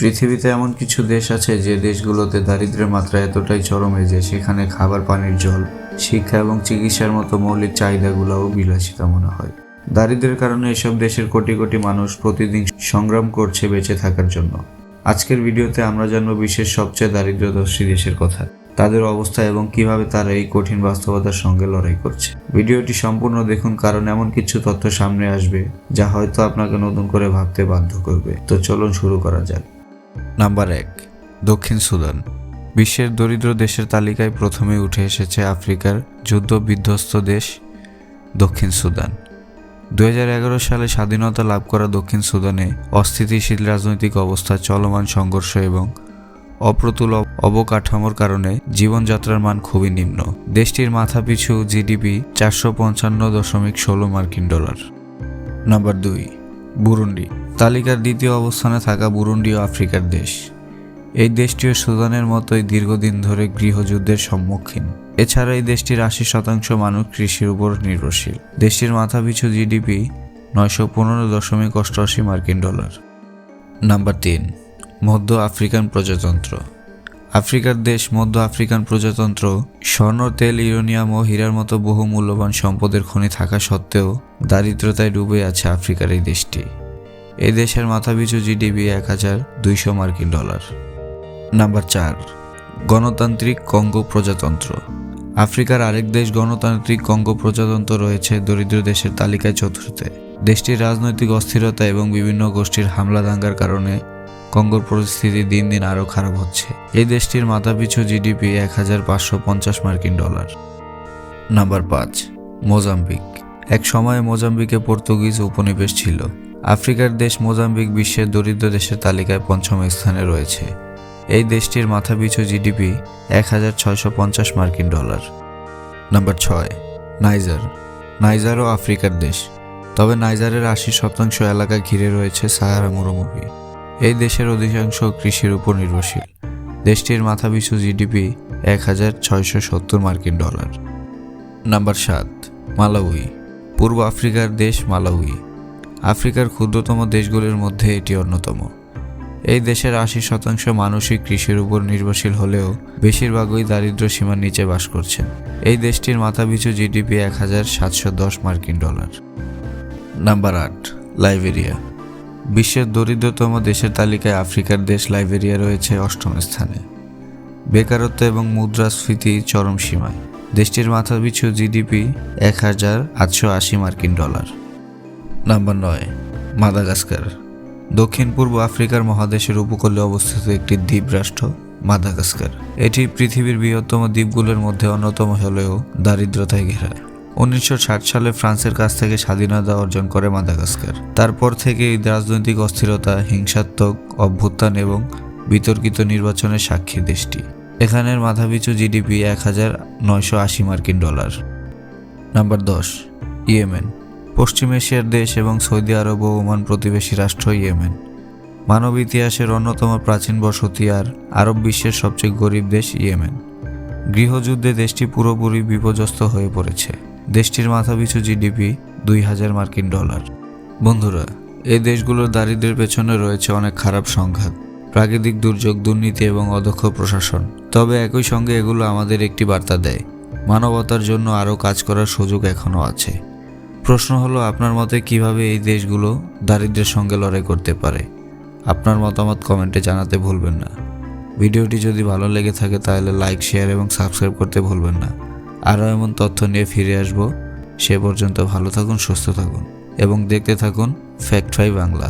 পৃথিবীতে এমন কিছু দেশ আছে যে দেশগুলোতে দারিদ্র্যের মাত্রা এতটাই চরমে যে সেখানে খাবার, পানির জল, শিক্ষা এবং চিকিৎসার মতো মৌলিক চাহিদাগুলোও বিলাসিতা মনে হয়। দারিদ্র্যের কারণে এসব দেশের কোটি কোটি মানুষ প্রতিদিন সংগ্রাম করছে বেঁচে থাকার জন্য। আজকের ভিডিওতে আমরা জানব বিশ্বের সবচেয়ে দারিদ্র্যদর্শী দেশের কথা, তাদের অবস্থা এবং কীভাবে তারা এই কঠিন বাস্তবতার সঙ্গে লড়াই করছে। ভিডিওটি সম্পূর্ণ দেখুন, কারণ এমন কিছু তথ্য সামনে আসবে, যা হয়তো আপনাকে নতুন করে ভাবতে বাধ্য করবে। তো চলুন শুরু করা যাক। নাম্বার এক, দক্ষিণ সুদান। বিশ্বের দরিদ্র দেশের তালিকায় প্রথমে উঠে এসেছে আফ্রিকার যুদ্ধ বিধ্বস্ত দেশ, দক্ষিণ সুদান। দু হাজার এগারো সালে স্বাধীনতা লাভ করা দক্ষিণ সুদানে অস্থিতিশীল রাজনৈতিক অবস্থা, চলমান সংঘর্ষ এবং অপ্রতুল অবকাঠামোর কারণে জীবনযাত্রার মান খুবই নিম্ন। দেশটির মাথাপিছু জিডিপি চারশো পঞ্চান্ন দশমিক ষোলো মার্কিন ডলার। নাম্বার দুই বুরুন্ডি। তালিকার দ্বিতীয় অবস্থানে থাকা বুরুন্ডিও আফ্রিকার দেশ। এই দেশটিও সুদানের মতোই দীর্ঘদিন ধরে গৃহযুদ্ধের সম্মুখীন। এছাড়া এই দেশটির আশি শতাংশ মানুষ কৃষির উপর নির্ভরশীল। দেশটির মাথাপিছু জিডিপি নয়শো পনেরো দশমিক অষ্টআশি মার্কিন ডলার। নাম্বার তিন, মধ্য আফ্রিকান প্রজাতন্ত্র। আফ্রিকার দেশ মধ্য আফ্রিকান প্রজাতন্ত্র, স্বর্ণ, তেল, ইউরেনিয়াম ও হীরার মতো বহু মূল্যবান সম্পদের খনি থাকা সত্ত্বেও দারিদ্রতায় ডুবে আছে আফ্রিকার এই দেশটি। এই দেশের মাথাপিছু জিডিপি এক হাজার দুইশো মার্কিন ডলার। নাম্বার চার, গণতান্ত্রিক কঙ্গো প্রজাতন্ত্র। আফ্রিকার আরেক দেশ গণতান্ত্রিক কঙ্গো প্রজাতন্ত্র রয়েছে দরিদ্র দেশের তালিকায় চতুর্থে। দেশটির রাজনৈতিক অস্থিরতা এবং বিভিন্ন গোষ্ঠীর হামলা দাঙ্গার কারণে কঙ্গোর পরিস্থিতি দিন দিন আরও খারাপ হচ্ছে। এই দেশটির মাথাপিছু জিডিপি এক হাজার পাঁচশো পঞ্চাশ মার্কিন ডলার। নাম্বার পাঁচ, মোজাম্বিক। এক সময়ে মোজাম্বিকে পর্তুগিজ উপনিবেশ ছিল। আফ্রিকার দেশ মোজাম্বিক বিশ্বের দরিদ্র দেশের তালিকায় পঞ্চম স্থানে রয়েছে। এই দেশটির মাথাপিছু জিডিপি এক হাজার ছয়শো পঞ্চাশ মার্কিন ডলার। নাম্বার ছয়, নাইজার। নাইজারও আফ্রিকার দেশ। তবে নাইজারের আশি শতাংশ এলাকা ঘিরে রয়েছে সাহারা মরুভূমি এই দেশের অধিকাংশ কৃষির উপর নির্ভরশীল। দেশটির মাথাপিছু জিডিপি এক হাজার ছয়শো সত্তর মার্কিন ডলার। নাম্বার সাত, মালাউই। পূর্ব আফ্রিকার দেশ মালাউই। আফ্রিকার ক্ষুদ্রতম দেশগুলির মধ্যে এটি অন্যতম। এই দেশের আশি শতাংশ মানুষই কৃষির উপর নির্ভরশীল হলেও বেশিরভাগই দারিদ্র সীমার নিচে বাস করছেন। এই দেশটির মাথাপিছু জিডিপি এক হাজার সাতশো দশ মার্কিন ডলার। নাম্বার আট, লাইবেরিয়া। বিশ্বের দরিদ্রতম দেশের তালিকায় আফ্রিকার দেশ লাইবেরিয়া রয়েছে অষ্টম স্থানে। বেকারত্ব এবং মুদ্রাস্ফীতি চরম সীমায়। দেশটির মাথাপিছু জিডিপি এক হাজার আটশো আশি মার্কিন ডলার। নাম্বার নয়, মাদাগাস্কার। দক্ষিণ পূর্ব আফ্রিকার মহাদেশের উপকূলে অবস্থিত একটি দ্বীপ রাষ্ট্র, মাদাগাস্কার। এটি পৃথিবীর বৃহত্তম দ্বীপগুলোর মধ্যে অন্যতম হলেও দারিদ্রতায় ঘেরা। উনিশশো ষাট সালে ফ্রান্সের কাছ থেকে স্বাধীনতা অর্জন করে মাদাগাস্কার। তারপর থেকে রাজনৈতিক অস্থিরতা, হিংসাত্মক অভ্যুত্থান এবং বিতর্কিত নির্বাচনের সাক্ষী দেশটি। এখানের মাথাপিছু জিডিপি এক হাজার নয়শো আশি মার্কিন ডলার। নাম্বার দশ, ইয়েমেন। পশ্চিম এশিয়ার দেশ এবং সৌদি আরব ও ওমান প্রতিবেশী রাষ্ট্র ইয়েমেন। মানব ইতিহাসের অন্যতম প্রাচীন বসতি আর আরব বিশ্বের সবচেয়ে গরিব দেশ ইয়েমেন। গৃহযুদ্ধে দেশটি পুরোপুরি বিপর্যস্ত হয়ে পড়েছে। দেশটির মাথাপিছু জিডিপি দুই হাজার মার্কিন ডলার। বন্ধুরা, এই দেশগুলোর দারিদ্র্যের পেছনে রয়েছে অনেক খারাপ সংঘাত, প্রাকৃতিক দুর্যোগ, দুর্নীতি এবং অদক্ষ প্রশাসন। তবে একই সঙ্গে এগুলো আমাদের একটি বার্তা দেয়, মানবতার জন্য আরও কাজ করার সুযোগ এখনও আছে। প্রশ্ন হলো, আপনার মতে কীভাবে এই দেশগুলো দারিদ্র্যের সঙ্গে লড়াই করতে পারে? আপনার মতামত কমেন্টে জানাতে ভুলবেন না। ভিডিওটি যদি ভালো লেগে থাকে, তাহলে লাইক, শেয়ার এবং সাবস্ক্রাইব করতে ভুলবেন না। আরও এমন তথ্য নিয়ে ফিরে আসব। সে পর্যন্ত ভালো থাকুন, সুস্থ থাকুন এবং দেখতে থাকুন ফ্যাক্ট ফাই বাংলা